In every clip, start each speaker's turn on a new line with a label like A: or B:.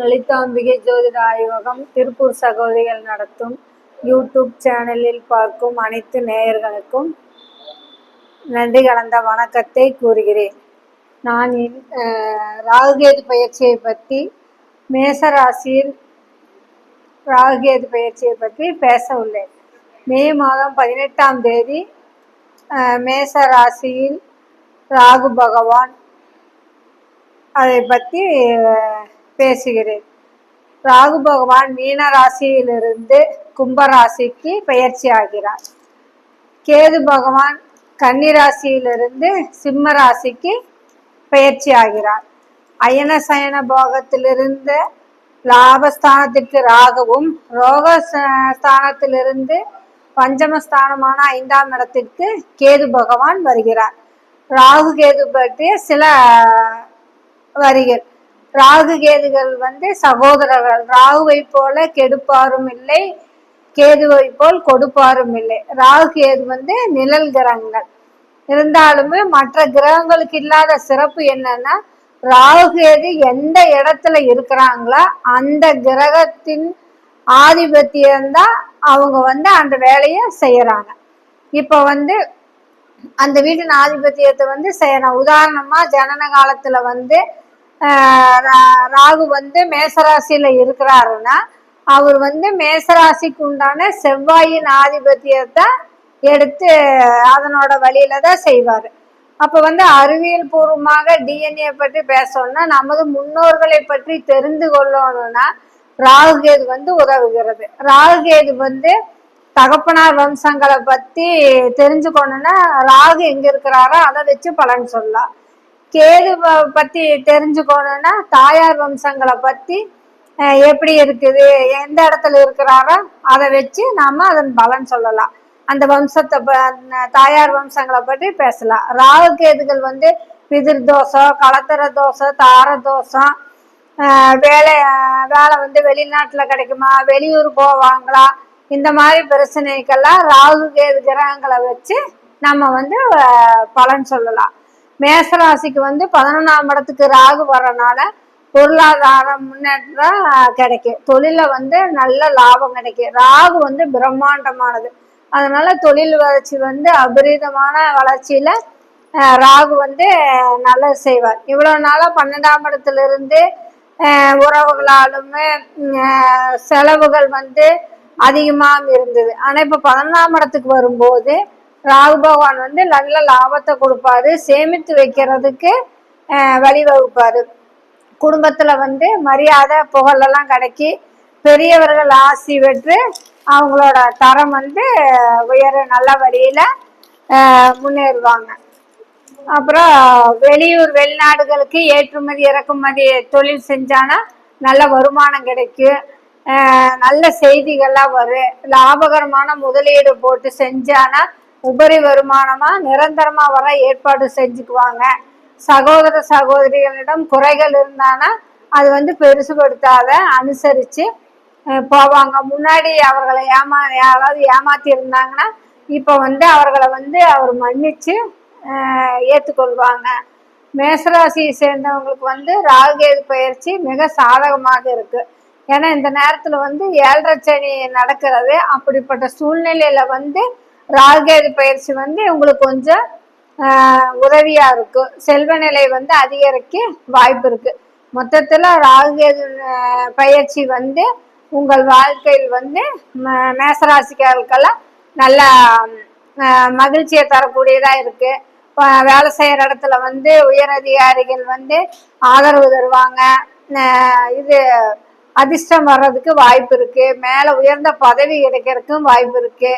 A: லலிதாம்பிகை ஜோதிட ஆய்வகம் திருப்பூர் சகோதரிகள் நடத்தும் யூடியூப் சேனலில் பார்க்கும் அனைத்து நேயர்களுக்கும் நன்றி கலந்த வணக்கத்தை கூறுகிறேன். நான் ராகுகேது பயிற்சியை பற்றி மேசராசியில் ராகுகேது பயிற்சியை பற்றி பேச உள்ளேன். மே மாதம் பதினெட்டாம் தேதி மேசராசியில் மேச ராசியில் ராகு பகவான் அதை பற்றி பேசுகிறேன். ராகு பகவான் மீன ராசியிலிருந்து கும்பராசிக்கு பயிற்சி ஆகிறார். கேது பகவான் கன்னி ராசியிலிருந்து சிம்ம ராசிக்கு பயிற்சி ஆகிறார். அயன சயன போகத்திலிருந்து லாபஸ்தானத்திற்கு ராகவும் ரோக ஸ்தானத்திலிருந்து பஞ்சமஸ்தானமான ஐந்தாம் இடத்திற்கு கேது பகவான் வருகிறார். ராகு கேது பற்றிய சில வரிகள். ராகு கேதுகள் வந்து சகோதரர்கள். ராகுவை போல கெடுப்பாரும் இல்லை கேதுவை போல் கொடுப்பாரும் இல்லை. ராகு கேது வந்து நிழல் கிரகங்கள். இருந்தாலுமே மற்ற கிரகங்களுக்கு இல்லாத சிறப்பு என்னன்னா ராகு கேது எந்த இடத்துல இருக்கிறாங்களோ அந்த கிரகத்தின் ஆதிபத்தியம்தான் அவங்க வந்து அந்த வேலையை செய்யறாங்க. இப்போ வந்து அந்த வீட்டின் ஆதிபத்தியத்தை வந்து செய்யணும். உதாரணமா ஜனன காலத்துல வந்து ராகு வந்து மேசராசியில் இருக்கிறாருன்னா அவர் வந்து மேசராசிக்கு உண்டான செவ்வாயின் ஆதிபத்தியத்தை எடுத்து அதனோட வழியில தான் செய்வார். அப்போ வந்து அறிவியல் பூர்வமாக டிஎன்ஏ பற்றி பேசணும்னா நமது முன்னோர்களை பற்றி தெரிந்து கொள்ளணும்னா ராகுகேது வந்து உதவுகிறது. ராகுகேது வந்து தகப்பனார் வம்சங்களை பற்றி தெரிஞ்சுக்கணும்னா ராகு எங்கே இருக்கிறாரோ அதை வச்சு பலன் சொல்லலாம். கேது பத்தி தெரிஞ்சுக்கணும்னா தாயார் வம்சங்களை பத்தி எப்படி இருக்குது எந்த இடத்துல இருக்கிறாரோ அதை வச்சு நாம அதன் பலன் சொல்லலாம். அந்த வம்சத்தை ப- தாயார் வம்சங்களை பற்றி பேசலாம். ராகு கேதுகள் வந்து பிதிர் தோசை கலத்தர தோசை தார தோசம் வேலை வேலை வந்து வெளிநாட்டில் கிடைக்குமா வெளியூர் போவாங்களா இந்த மாதிரி பிரச்சனைக்கெல்லாம் ராகு கேது கிரகங்களை வச்சு நம்ம வந்து பலன் சொல்லலாம். மேசராசிக்கு வந்து பதினொன்றாம் இடத்துக்கு ராகு வர்றனால பொருளாதார முன்னேற்றம் கிடைக்கும். தொழில வந்து நல்ல லாபம் கிடைக்கும். ராகு வந்து பிரம்மாண்டமானது. அதனால தொழில் வளர்ச்சி வந்து அபரீதமான வளர்ச்சியில ராகு வந்து நல்லது செய்வார். இவ்வளவு நாளா பன்னெண்டாம் இடத்துலேருந்து உறவுகளாலுமே செலவுகள் வந்து அதிகமாக இருந்தது. ஆனால் இப்போ பதினொன்றாம் இடத்துக்கு வரும்போது ராகு பகவான் வந்து நல்ல லாபத்தை கொடுப்பாரு சேமித்து வைக்கிறதுக்கு வழிவகுப்பாரு. குடும்பத்துல வந்து மரியாதை புகழெல்லாம் கிடைக்கி பெரியவர்கள் ஆசி பெற்று அவங்களோட தரம் வந்து உயர நல்ல வழியில முன்னேறுவாங்க. அப்புறம் வெளியூர் வெளிநாடுகளுக்கு ஏற்றுமதி இறக்குமதி தொழில் செஞ்சானா நல்ல வருமானம் கிடைக்கும். நல்ல செய்திகள்லாம் வரும். லாபகரமான முதலீடு போட்டு செஞ்சானா உபரி வருமானமா நிரந்தரமா வர ஏற்பாடு செஞ்சுக்குவாங்க. சகோதர சகோதரிகளிடம் குறைகள் இருந்தானா அது வந்து பெருசுபடுத்தாத அனுசரித்து போவாங்க. முன்னாடி அவர்களை ஏமா யாராவது ஏமாத்தி இருந்தாங்கன்னா இப்போ வந்து அவர்களை வந்து அவர் மன்னித்து ஏற்றுக்கொள்வாங்க மேசராசியை சேர்ந்தவங்களுக்கு வந்து ராகுகேது பயிற்சி மிக சாதகமாக இருக்குது ஏன்னா இந்த நேரத்தில் வந்து ஏழரை சனி நடக்கிறது. அப்படிப்பட்ட சூழ்நிலையில் வந்து ராகுகேது பயிற்சி வந்து உங்களுக்கு கொஞ்சம் உதவியா இருக்கும் செல்வ நிலை வந்து அதிகரிக்க வாய்ப்பு இருக்கு. மொத்தத்துல ராகுகேது பயிற்சி வந்து உங்கள் வாழ்க்கையில் வந்து ம- மேசராசிக்காரர்களுக்கெல்லாம் நல்ல மகிழ்ச்சியை தரக்கூடியதா இருக்கு. வேலை செய்யற இடத்துல வந்து உயர் அதிகாரிகள் வந்து ஆதரவு தருவாங்க. இது அதிர்ஷ்டம் வர்றதுக்கு வாய்ப்பு இருக்கு. மேல உயர்ந்த பதவி கிடைக்கிறதுக்கும் வாய்ப்பு இருக்கு.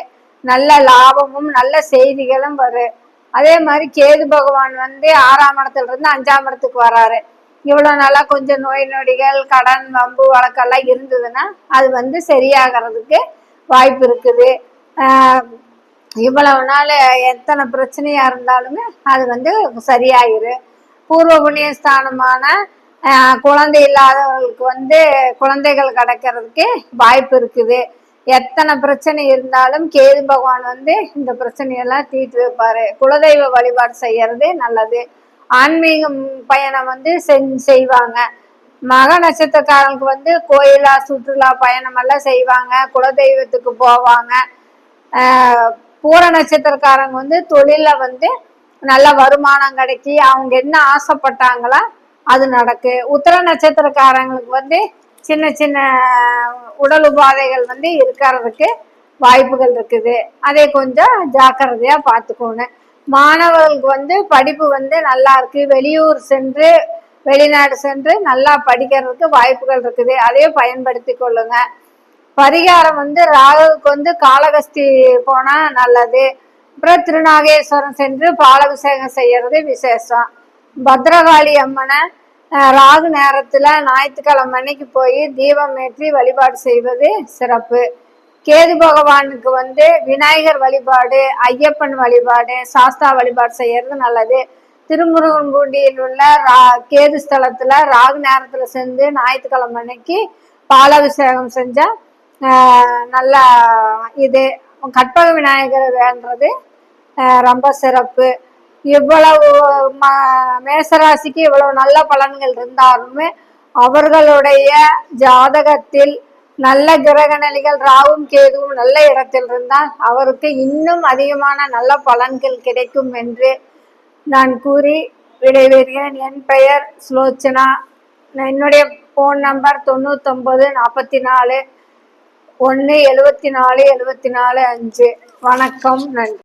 A: நல்ல லாபமும் நல்ல செய்திகளும் வரும் அதே மாதிரி கேது பகவான் வந்து ஆறாம் இடத்துல இருந்து அஞ்சாம் இடத்துக்கு வராரு. இவ்வளோ நல்லா கொஞ்சம் நோய் நொடிகள் கடன் வம்பு வழக்கெல்லாம் இருந்ததுன்னா அது வந்து சரியாகிறதுக்கு வாய்ப்பு இருக்குது. இவ்வளவு நாள் எத்தனை பிரச்சனையாக இருந்தாலுமே அது வந்து சரியாயிரு. பூர்வ புண்ணிய ஸ்தானமான குழந்தை இல்லாதவர்களுக்கு வந்து குழந்தைகள் கிடைக்கிறதுக்கு வாய்ப்பு இருக்குது. எத்தனை பிரச்சனை இருந்தாலும் கேது பகவான் வந்து இந்த பிரச்சனையெல்லாம் தீர்த்து வைப்பாரு. குலதெய்வ வழிபாடு செய்யறதே நல்லது. ஆன்மீகம் பயணம் வந்து செய்வாங்க. மக நட்சத்திரக்காரங்களுக்கு வந்து கோயிலா சுற்றுலா பயணம் எல்லாம் செய்வாங்க. குலதெய்வத்துக்கு போவாங்க. பூர நட்சத்திரக்காரங்க வந்து தொழில வந்து நல்ல வருமானம் கிடைக்கி அவங்க என்ன ஆசைப்பட்டாங்களோ அது நடக்கு. உத்தர நட்சத்திரக்காரங்களுக்கு வந்து சின்ன சின்ன உடல் உபாதைகள் வந்து இருக்கிறதுக்கு வாய்ப்புகள் இருக்குது. அதை கொஞ்சம் ஜாக்கிரதையா பார்த்துக்கோணும் மாணவர்களுக்கு வந்து படிப்பு வந்து நல்லா இருக்கு. வெளியூர் சென்று வெளிநாடு சென்று நல்லா படிக்கிறதுக்கு வாய்ப்புகள் இருக்குது. அதையும் பயன்படுத்தி கொள்ளுங்க. பரிகாரம் வந்து ராகுவுக்கு வந்து காளகஸ்தி போனால் நல்லது. அப்புறம் திருநாகேஸ்வரம் சென்று பாலாபிஷேகம் செய்யறது விசேஷம். பத்ரகாளி அம்மனை ராகு நேரத்துல ஞாயிற்றுக்கிழமை அன்னைக்கு போய் தீபம் ஏற்றி வழிபாடு செய்வது சிறப்பு. கேது பகவானுக்கு வந்து விநாயகர் வழிபாடு ஐயப்பன் வழிபாடு சாஸ்தா வழிபாடு செய்யறது நல்லது. திருமுருகன்பூண்டியில் உள்ள ரா கேது ஸ்தலத்துல ராகு நேரத்துல சென்று ஞாயிற்றுக்கிழமை அன்னைக்கு பாலாபிஷேகம் செஞ்சா நல்ல இது. கற்பக விநாயகர் வேண்டது ரொம்ப சிறப்பு. இவ்வளவு ம- மேசராசிக்கு இவ்வளவு நல்ல பலன்கள் இருந்தாலுமே அவர்களுடைய ஜாதகத்தில் நல்ல கிரக நிலைகள் ராவும் கேதுவும் நல்ல இடத்தில் இருந்தால் அவருக்கு இன்னும் அதிகமான நல்ல பலன்கள் கிடைக்கும் என்று நான் கூறி விடைபெறுகிறேன். என் பெயர் சுலோச்சனா. என்னுடைய ஃபோன் நம்பர் தொண்ணூத்தொம்பது நாற்பத்தி நாலு ஒன்று எழுபத்தி நாலு எழுபத்தி நாலு அஞ்சு. வணக்கம். நன்றி.